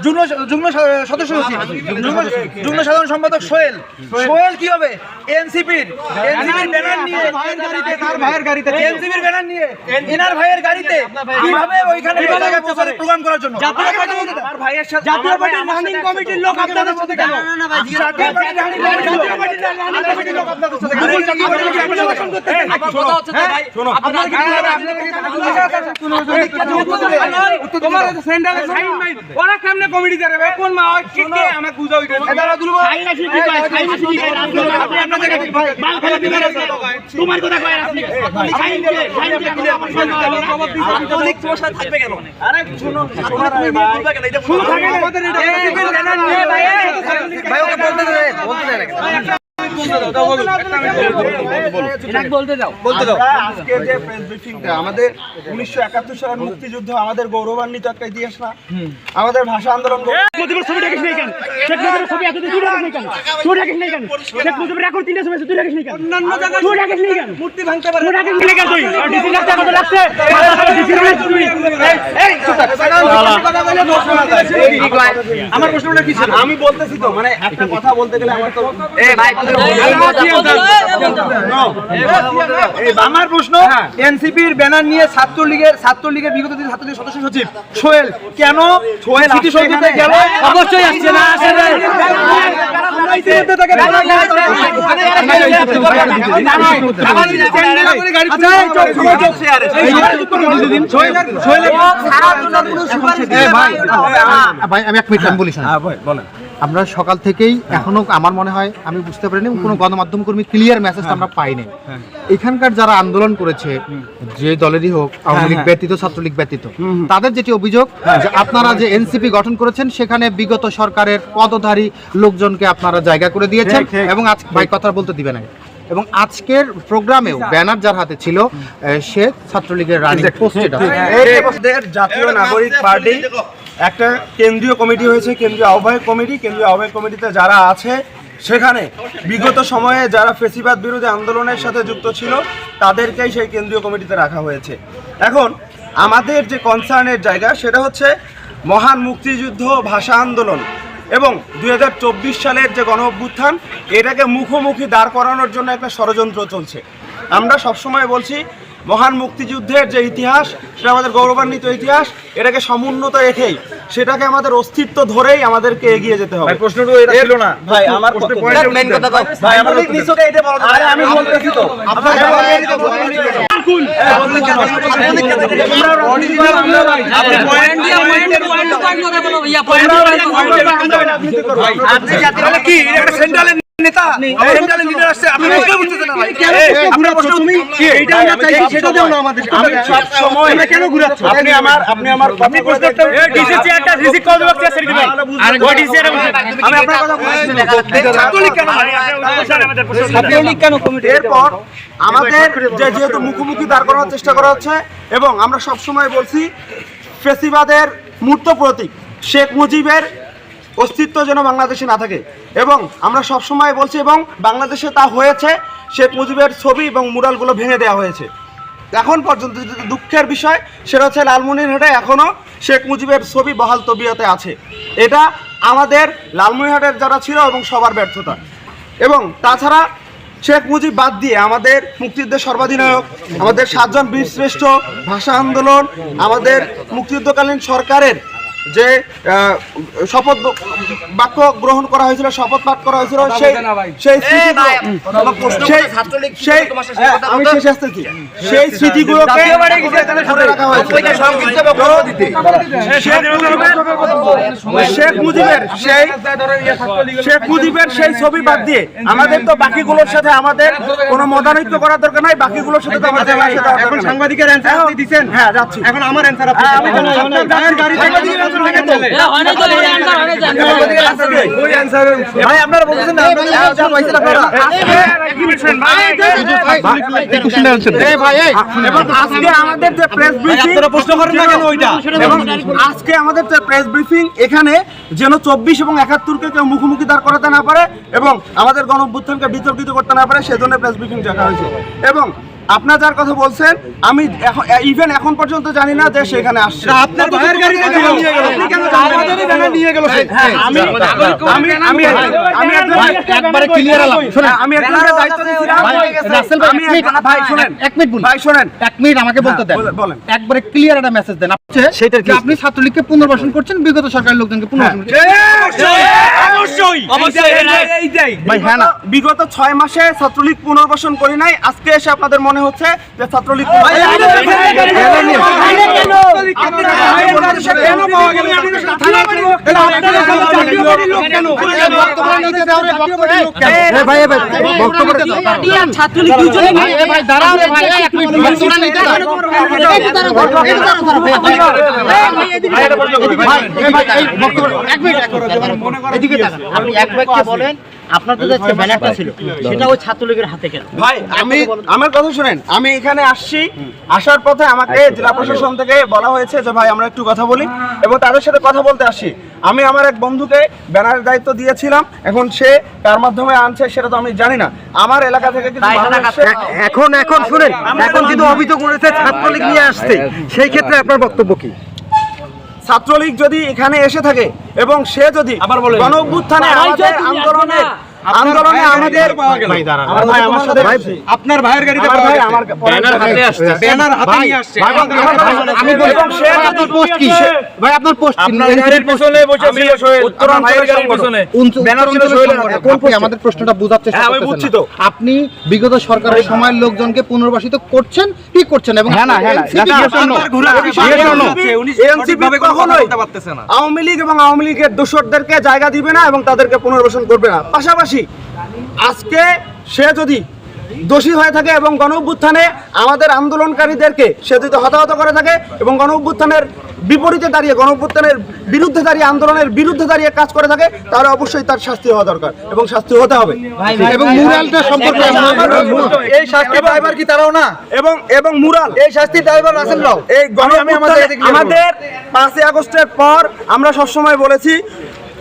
যুগ্ম যুগ্ম সদস্য সচিব যুগ্ম- সাধারণ সম্পাদক সোহেল সোহেল কি হবে এনসিপির এনসিপির ব্যানার নিয়ে তার ভাইয়ের গাড়িতে এনসিপির ব্যানার নিয়ে এনার ভাইয়ের গাড়িতে কীভাবে ওইখানে প্রোগ্রাম করার জন্য জাতীয় ভাইয়ের সাথে জাতীয় পার্টির রানিং কমিটির লোক আপনাদের সাথে কেন জাতীয় পার্টির রানিং কমিটির লোক আপনাদের সাথে কেন? জাতীয় পার্টির লোক আপনাদের সাথে কেন? আপনার তোমার কেমনে কমিটি দেবে ভাই কোন মা হয়? কে কে আমাকে বুঝাও এটা এ দাঁড়া দুলু ভাই। তোমার কথা কয় আপনি সাইন দিয়ে সাইন দিয়ে আন্তরিক তোমার সাথে থাকবে কেন? আরে শুনো তুমি নিয়ে বলবে কেন এটা শুনো থাকে আমাদের এটা ভাই ভাই ওকে বলতে দেন বলতে দে। আমাদের উনিশশো একাত্তর সালের মুক্তিযুদ্ধ আমাদের গৌরবান্বিত একটা ইতিহাস না আমাদের ভাষা আন্দোলন মূর্তি ভাঙতে পারে আমার প্রশ্নটা কি ছিল? আমি বলতেছি তো মানে একটা কথা বলতে গেলে আমার তো আমার প্রশ্ন এনসিপির ব্যানার নিয়ে ছাত্রলীগের ছাত্রলীগের বিগত দিন ছাত্রলীগের সদস্য সচিব সোহেল। কেন? সোহেল গেল। অবশ্যই আসছে না ভাই আমি এক মিনিট আমি বলি শোনেন। আমরা সকাল থেকেই এখনও আমার মনে হয় আমি বুঝতে পারিনি কোনো গণমাধ্যম কর্মী ক্লিয়ার মেসেজটা আমরা পাইনি। এখানকার যারা আন্দোলন করেছে যে দলেরই হোক আওয়ামী লীগ ব্যতীত ছাত্রলীগ ব্যতীত তাদের যেটি অভিযোগ যে আপনারা যে এনসিপি গঠন করেছেন সেখানে বিগত সরকারের পদধারী লোকজনকে আপনারা জায়গা করে দিয়েছেন এবং আজ ভাই কথা বলতে দিবে না। এবং আজকের প্রোগ্রামেও ব্যানার যার হাতে ছিল সে ছাত্রলীগের রানিং জাতীয় নাগরিক পার্টি একটা কেন্দ্রীয় কমিটি হয়েছে, কেন্দ্রীয় আহ্বায়ক কমিটি। কেন্দ্রীয় আহ্বায়ক কমিটিতে যারা আছে, সেখানে বিগত সময়ে যারা ফেসিবাদ বিরোধী আন্দোলনের সাথে যুক্ত ছিল, তাদেরকেই সেই কেন্দ্রীয় কমিটিতে রাখা হয়েছে। এখন, আমাদের যে কনসার্নের জায়গা, সেটা হচ্ছে মহান মুক্তিযুদ্ধ ভাষা আন্দোলন এবং দু হাজার চব্বিশ সালের যে গণ অভ্যুত্থান এটাকে মুখোমুখি দাঁড় করানোর জন্য একটা ষড়যন্ত্র চলছে। আমরা সবসময় বলছি মহান মুক্তিযুদ্ধের যে ইতিহাস সেটা আমাদের গৌরবান্বিত ইতিহাস এটাকে সমুন্নত রেখেই সেটাকে আমাদের অস্তিত্ব ধরেই আমাদেরকে এগিয়ে যেতে হবে প্রশ্নটা এটা ছিল না ভাই আমার মেন কথা ভাই আমার নিচকে এটা বলা আরে আমি বলতেছি তো ইয়া আপনি কি এটা একটা সেন্ট্রালের নেতা। সেন্ট্রালের লিডার আসছে আপনি বুঝতে বুঝতেছেন না ভাই। আপনার প্রশ্ন তুমি এইটা আমরা চাই সেটা দাও না আমাদের আমি সব সময় কেন ঘুরাচ্ছ? আপনি আমার আপনি আমার কথা বলতে ডিসি চেয়ারটা রিসিভ করে দেবো ছেড়ে দিবেন। আর ওই ডিসি এর আমি আপনার কথা বলছি ছাত্রলীগ কেন? ছাত্রলীগ কেন কমিটি এরপর আমাদের যে যেহেতু মুখোমুখি দাঁড় করানোর চেষ্টা করা হচ্ছে এবং আমরা সব সময় বলছি ফেসিবাদের মূর্ত প্রতীক শেখ মুজিবের অস্তিত্ব যেন বাংলাদেশে না থাকে। এবং আমরা সব সময় বলছি, এবং বাংলাদেশে তা হয়েছে, শেখ মুজিবের ছবি এবং মুরালগুলো ভেঙে দেওয়া হয়েছে। এখন পর্যন্ত দুঃখের বিষয়, সেটা হচ্ছে লালমনিরহাটে এখনও শেখ মুজিবের ছবি বহাল তবিয়তে আছে। এটা আমাদের লালমনিরহাটের যারা ছিল এবং সবার ব্যর্থতা। এবং তাছাড়া শেখ মুজিব বাদ দিয়ে আমাদের মুক্তিযুদ্ধের সর্বাধিনায়ক, আমাদের সাতজন বীর শ্রেষ্ঠ ভাষা আন্দোলন, আমাদের মুক্তিযুদ্ধকালীন সরকারের যে শপথ বাক্য গ্রহণ করা হয়েছিল শপথ পাঠ করা হয়েছিল সেই সেই সেই সেই হ্যাঁ, আমি শেষ আসতেছি সেই স্মৃতিগুলোকে রাখা হয়েছে শেখ মুজিবের- সেই শেখ মুজিবের সেই ছবি বাদ দিয়ে আমাদের তো বাকিগুলোর সাথে আমাদের কোনো মতানৈক্য করার দরকার নাই বাকিগুলোর সাথে তো আমাদের এখন সাংবাদিকের অ্যানসার আপনি দিবেন হ্যাঁ যাচ্ছি এখন আমার অ্যানসার আপনি হ্যাঁ, আমি ভাই আপনারা না আজকে আমাদের যে প্রেস ব্রিফিং প্রশ্ন করেন না কেন ওইটা? এবং আজকে আমাদের যে প্রেস ব্রিফিং এখানে যেন চব্বিশ এবং একাত্তরকে কেউ মুখোমুখি দাঁড় করাতে না পারে এবং আমাদের গণ অভ্যুত্থানকে বিতর্কিত করতে না পারে সেজন্য প্রেস ব্রিফিং দেখা হয়েছে। এবং আপনার যার কথা বলছেন আমি ইভেন এখন পর্যন্ত জানি না যে সেখানে আসছে আপনার ভাইয়ের গাড়িতে কেন নিয়ে গেল আপনি কেন? আমাদেরই নিয়ে গেল আমি আমি আমি আমি একবারে ক্লিয়ার আলাম শোনেন আমি একজনের দায়িত্ব দিয়েছিলাম রাসেল ভাই, আমি ভাই শুনেন এক মিনিট বলুন। ভাই শুনেন এক মিনিট আমাকে বলতে দেন বলেন। একবারে ক্লিয়ার একটা মেসেজ দেন আপনি সেটার কি? আপনি ছাত্রলীগকে পুনর্বাসন করছেন বিগত সরকারের লোকজনকে পুনর্বাসন করছেন। ভাই হ্যাঁ না বিগত ছয় মাসে ছাত্রলীগ পুনর্বাসন করি নাই আজকে এসে আপনাদের মনে হচ্ছে যে ছাত্রলীগ আপনার তো ব্যানারটা ছিল সেটা ওই ছাত্রলীগের হাতে কেন ভাই আমি আমার কথা শুনেন আমি এখানে আসছি আসার পথে আমাকে জেলা প্রশাসন থেকে বলা হয়েছে যে ভাই আমরা একটু কথা বলি এবং তাদের সাথে কথা বলতে আসছি আমি আমার এক বন্ধুকে ব্যানারের দায়িত্ব দিয়েছিলাম এখন সে কার মাধ্যমে আনছে সেটা তো আমি জানি না। আমার এলাকা থেকে এখন এখন শুনেন এখন কিন্তু অভিযোগ উঠেছে ছাত্রলীগ নিয়ে আসছে সেই ক্ষেত্রে আপনার বক্তব্য কি? ছাত্রলীগ যদি এখানে এসে থাকে এবং সে যদি গণ অভ্যুত্থানে আমাদের আন্দোলনে আন্দোলনে আমাদের আপনার ভাইয়ের গাড়িতে ব্যানার হাতে আসছে। ব্যানার হাতে নিয়ে আসছে। আমি বলি, আপনার পোস্ট কি ভাই আপনার পোস্ট ভাইয়ের গাড়ির পিছনে। ব্যানার। কোন আমাদের প্রশ্নটা বোঝার চেষ্টা হ্যাঁ, আমি বুঝছি তো। আপনি বিগত সরকারের সময়ের লোকজনকে পুনর্বাসিত করছেন কি করছেন? এবং হ্যাঁ না, হ্যাঁ। আওয়ামী লীগ এবং আওয়ামী লীগের দোসরদেরকে জায়গা দিবে না এবং তাদেরকে পুনর্বাসন করবে না পাশাপাশি আজকে সে যদি দোষী হয়ে থাকে এবং গণ অভ্যুত্থানে আমাদের আন্দোলনকারীদেরকে সে যদি হতাহত করে থাকে এবং গণ অভ্যুত্থানের বিপরীতে দাঁড়িয়ে গণ অভ্যুত্থানের বিরুদ্ধে দাঁড়িয়ে আন্দোলনের বিরুদ্ধে দাঁড়িয়ে কাজ করে থাকে তাহলে অবশ্যই তার শাস্তি হওয়া দরকার এবং শাস্তি হতে হবে। এবং মুরালটা সম্পর্কে এই শাস্তি ড্রাইভার কি তারাও না? এবং এবং মুরাল। এই শাস্তি ড্রাইভার রাসেল রাও। এই গণ আমাদের পাঁচই আগস্টের পর আমরা সবসময় বলেছি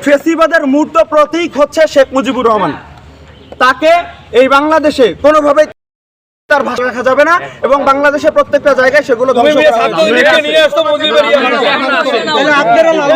ফেসিবাদের মূর্ত প্রতীক হচ্ছে শেখ মুজিবুর রহমান। তাকে এই বাংলাদেশে কোনোভাবেই তার ভাষা রাখা যাবে না এবং বাংলাদেশের প্রত্যেকটা জায়গায় সেগুলো ধ্বংস করা হবে। আপনারা লাল